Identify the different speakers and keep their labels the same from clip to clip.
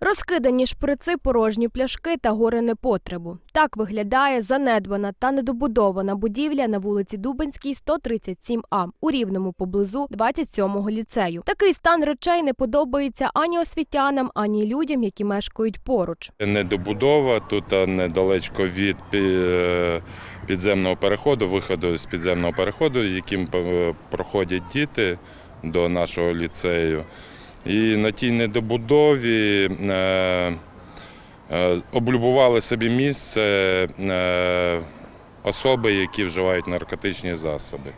Speaker 1: Розкидані шприци, порожні пляшки та гори непотребу. Так виглядає занедбана та недобудована будівля на вулиці Дубенській, 137А, у Рівному поблизу 27-го ліцею. Такий стан речей не подобається ані освітянам, ані людям, які мешкають поруч.
Speaker 2: Недобудова тут недалечко від підземного переходу, виходу з підземного переходу, яким е, проходять діти до нашого ліцею. І на тій недобудові е, е, облюбували собі місце е, особи, які вживають наркотичні засоби.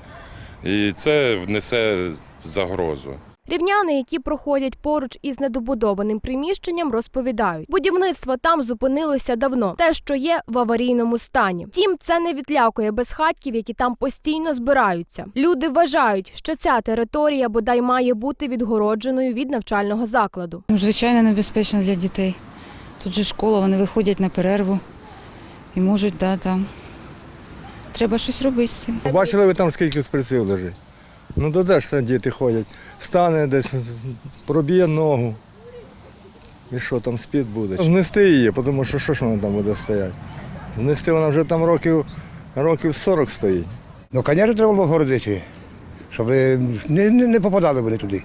Speaker 2: І це внесе загрозу.
Speaker 1: Рівняни, які проходять поруч із недобудованим приміщенням, розповідають, будівництво там зупинилося давно, те, що є в аварійному стані. Втім, це не відлякує безхатьків, які там постійно збираються. Люди вважають, що ця територія бодай має бути відгородженою від навчального закладу.
Speaker 3: Ну, Звичайно, небезпечно для дітей. Тут же школа, вони виходять на перерву і можуть, да, там. Треба щось робити з цим.
Speaker 4: Бачили ви там скільки сприців лежить? Ну то де ж це діти ходять? Стане десь, проб'є ногу. І що там спід буде? Знести її, тому що що ж вона там буде стояти? Знести вона вже там років, років 40 стоїть.
Speaker 5: Ну, звісно, треба було городити, щоб не, не, не попадали вони туди.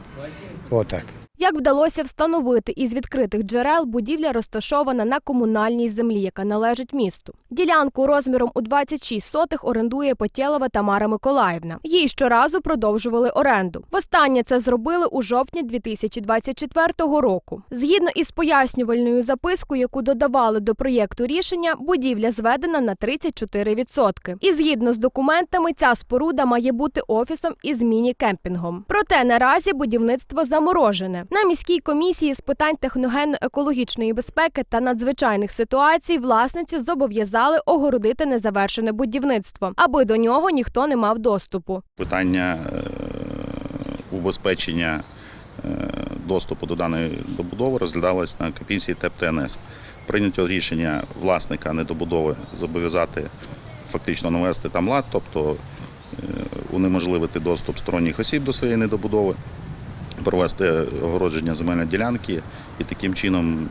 Speaker 5: Отак.
Speaker 1: Як вдалося встановити із відкритих джерел, будівля розташована на комунальній землі, яка належить місту. Ділянку розміром у 26 сотих орендує Потєлова Тамара Миколаївна. Їй щоразу продовжували оренду. Востаннє це зробили у жовтні 2024 року. Згідно із пояснювальною запискою, яку додавали до проєкту рішення, будівля зведена на 34%. І згідно з документами, ця споруда має бути офісом із міні-кемпінгом. Проте наразі будівництво заморожене. На міській комісії з питань техногенно-екологічної безпеки та надзвичайних ситуацій власницю зобов'язали огородити незавершене будівництво, аби до нього ніхто не мав доступу.
Speaker 6: Питання е, убезпечення е, доступу до даної добудови розглядалось на комісії ТЕП ТНС. Прийнято рішення власника недобудови зобов'язати фактично навести там лад, тобто е, унеможливити доступ сторонніх осіб до своєї недобудови, провести огородження земельної ділянки і таким чином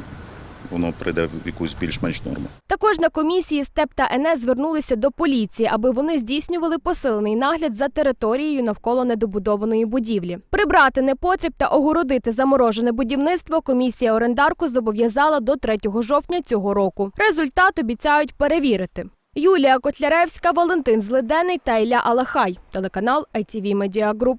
Speaker 6: воно прийде в якусь більш-менш норму.
Speaker 1: Також на комісії СТЕП та НС звернулися до поліції, аби вони здійснювали посилений нагляд за територією навколо недобудованої будівлі. Прибрати непотріб та огородити заморожене будівництво комісія орендарку зобов'язала до 3 жовтня цього року. Результат обіцяють перевірити. Юлія Котляревська, Валентин Злиденний та Ілля Алахай. Телеканал ITV Media Group.